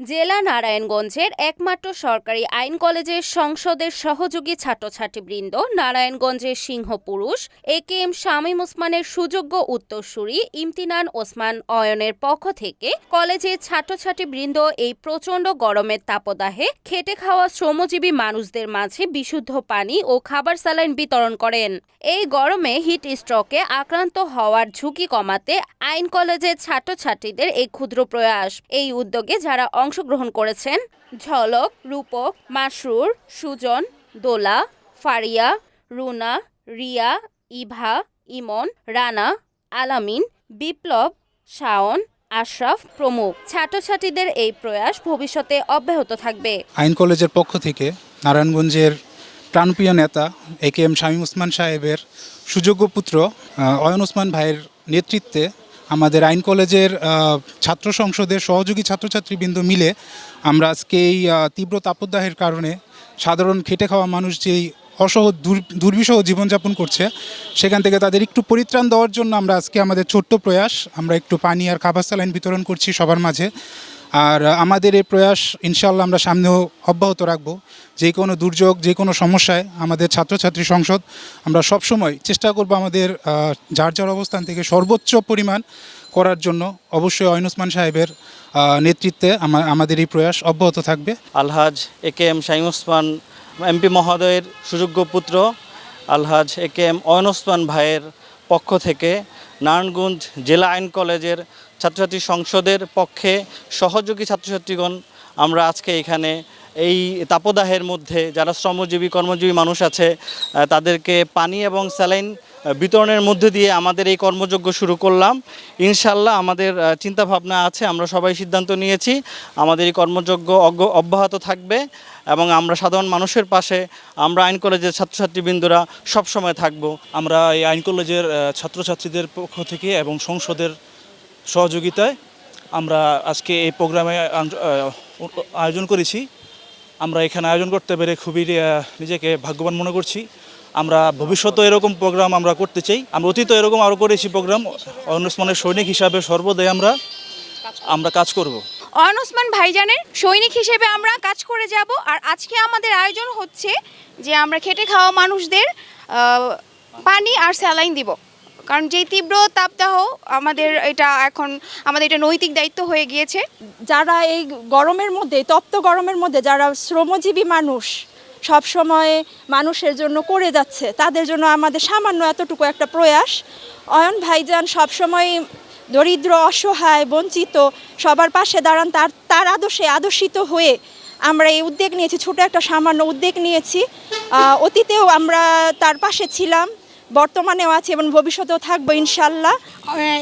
জেলা নারায়ণগঞ্জের একমাত্র সরকারি আইন কলেজের সংসদের সহযোগী ছাত্রছাত্রীবৃন্দ, নারায়ণগঞ্জের সিংহপুরুষ এ কে এম শামীম ওসমানের সুযোগ্য উত্তরসূরি ইমতিনান ওসমান অয়নের পক্ষ থেকে কলেজের ছাত্রছাত্রীবৃন্দ এই প্রচণ্ড গরমের তাপদাহে খেটে খাওয়া শ্রমজীবী মানুষদের মাঝে বিশুদ্ধ পানি ও খাবার স্যালাইন বিতরণ করেন। এই গরমে হিট স্ট্রোকে আক্রান্ত হওয়ার ঝুঁকি কমাতে আইন কলেজের ছাত্রছাত্রীদের এই ক্ষুদ্র প্রয়াস। এই উদ্যোগে যারা অংশগ্রহণ করেছেন ঝলক, রূপক, মাসরুর, সুজন, দোলা, ফারিয়া, রুনা, রিয়া, ইভা, ইমন, রানা, আলামিন, বিপ্লব, শাওন, আশরাফ প্রমুখ। ছাত্রছাত্রীদের এই প্রয়াস ভবিষ্যতে অব্যাহত থাকবে। আইন কলেজের পক্ষ থেকে নারায়ণগঞ্জের প্রাণপ্রিয় নেতা A K M Shamim Osman সাহেবের সুযোগ্য পুত্র অয়ন ওসমান ভাইয়ের নেতৃত্বে আমাদের আইন কলেজের ছাত্র সংসদের সহযোগী ছাত্রছাত্রীবৃন্দ মিলে আমরা আজকে এই তীব্র তাপদাহের কারণে সাধারণ খেটে খাওয়া মানুষ যেই অসহ দুর- দুর্বিষহ জীবনযাপন করছে, সেখান থেকে তাদের একটু পরিত্রাণ দেওয়ার জন্য আমরা আজকে আমাদের ছোট্ট প্রয়াস, আমরা একটু পানি আর খাবার স্যালাইন বিতরণ করছি সবার মাঝে। আর আমাদের এই প্রয়াস ইনশাল্লাহ আমরা সামনেও অব্যাহত রাখব। যে কোনো দুর্যোগ, যে কোনো সমস্যায় আমাদের ছাত্রছাত্রী সংসদ, আমরা সবসময় চেষ্টা করব আমাদের যার যার অবস্থান থেকে সর্বোচ্চ পরিমাণ করার জন্য। অবশ্যই অয়ন ওসমান সাহেবের নেতৃত্বে আমাদের এই প্রয়াস অব্যাহত থাকবে। Alhaj A K M Shahim Osman MP মহোদয়ের সুযোগ্য পুত্র, Alhaj A K M Ayon Osman ভাইয়ের পক্ষ থেকে নারায়ণগঞ্জ জেলা আইন কলেজের ছাত্রছাত্রী সংসদের পক্ষে সহযোগী ছাত্রছাত্রীগণ আমরা আজকে এখানে এই তাপদাহের মধ্যে যারা শ্রমজীবী কর্মজীবী মানুষ আছে তাদেরকে পানি এবং স্যালাইন বিতরণের মধ্যে দিয়ে আমাদের এই কর্মযজ্ঞ শুরু করলাম। ইনশাল্লাহ আমাদের আহ, চিন্তাভাবনা আছে আমরা সবাই সিদ্ধান্ত নিয়েছি আমাদের এই কর্মযজ্ঞ অব্যাহত থাকবে এবং আমরা সাধারণ মানুষের পাশে আমরা আইন কলেজের ছাত্রছাত্রীবৃন্দরা সবসময় থাকব। আমরা এই আইন কলেজের ছাত্রছাত্রীদের পক্ষ থেকে এবং সংসদের সহযোগিতায় আমরা আজকে এই প্রোগ্রামে আয়োজন করেছি। আমরা এখানে আয়োজন করতে পেরে খুবই নিজেকে ভাগ্যবান মনে করছি। আমরা ভবিষ্যতে এরকম প্রোগ্রাম আমরা করতে চাই। আমরা অতীত এরকম আরও করেছি প্রোগ্রাম। অনুস্মানের সৈনিক হিসাবে সর্বদাই আমরা আমরা কাজ করব। অয়ন ওসমান ভাইজানের সৈনিক হিসেবে আমরা কাজ করে যাব। আর আজকে আমাদের আয়োজন হচ্ছে যে আমরা খেটে খাওয়া মানুষদের পানি আর স্যালাইন দিব। কারণ যেই তীব্র তাপদাহ আমাদের এটা এখন, আমাদের এটা নৈতিক দায়িত্ব হয়ে গিয়েছে। যারা এই গরমের মধ্যে, তপ্ত গরমের মধ্যে যারা শ্রমজীবী মানুষ, সব সময় মানুষের জন্য করে যাচ্ছে, তাদের জন্য আমাদের সামান্য এতটুকু একটা প্রয়াস। অয়ন ভাইজান সবসময় দরিদ্র, অসহায়, বঞ্চিত, সবার পাশে দাঁড়ান, তার তার আদর্শে আদর্শিত হয়ে আমরা এই উদ্যোগ নিয়েছি, ছোট একটা সামান্য উদ্যোগ নিয়েছি। অতীতেও আমরা তার পাশে ছিলাম বর্তমানেও আছে এবং ভবিষ্যতেও থাকব ইনশাল্লাহ।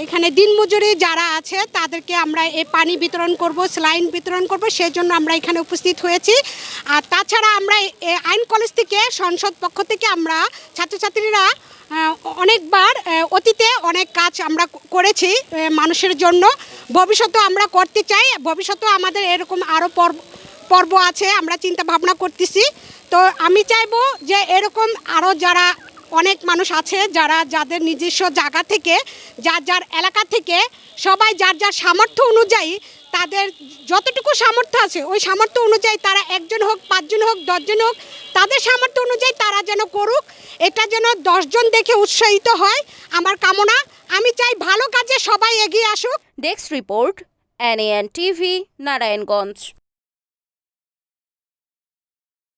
এখানে দিনমজুরি যারা আছে, তাদেরকে আমরা এই পানি বিতরণ করব, স্লাইন বিতরণ করব সেই জন্য আমরা এখানে উপস্থিত হয়েছি। আর তাছাড়া আমরা আইন কলেজ থেকে, সংসদ পক্ষ থেকে আমরা ছাত্রছাত্রীরা অনেকবার অতীতে অনেক কাজ আমরা করেছি মানুষের জন্য। ভবিষ্যতেও আমরা করতে চাই, ভবিষ্যতেও আমাদের এরকম আরও পর্ব পর্ব আছে, আমরা চিন্তা ভাবনা করতেছি। তো আমি চাইব যে এরকম আরও যারা অনেক মানুষ আছে যারা যাদের নিজস্ব জায়গা থেকে, যার যার এলাকা থেকে সবাই যার যার সামর্থ্য অনুযায়ী তাদের যতটুকু সামর্থ্য আছে, ওই সামর্থ্য অনুযায়ী তারা একজন হোক, পাঁচজন হোক, দশজন হোক, তাদের সামর্থ্য অনুযায়ী তারা যেন করুক, এটা যেন দশজন দেখে উৎসাহিত হয় আমার কামনা। আমি চাই ভালো কাজে সবাই এগিয়ে আসুক। Desk report NAN TV Narayanganj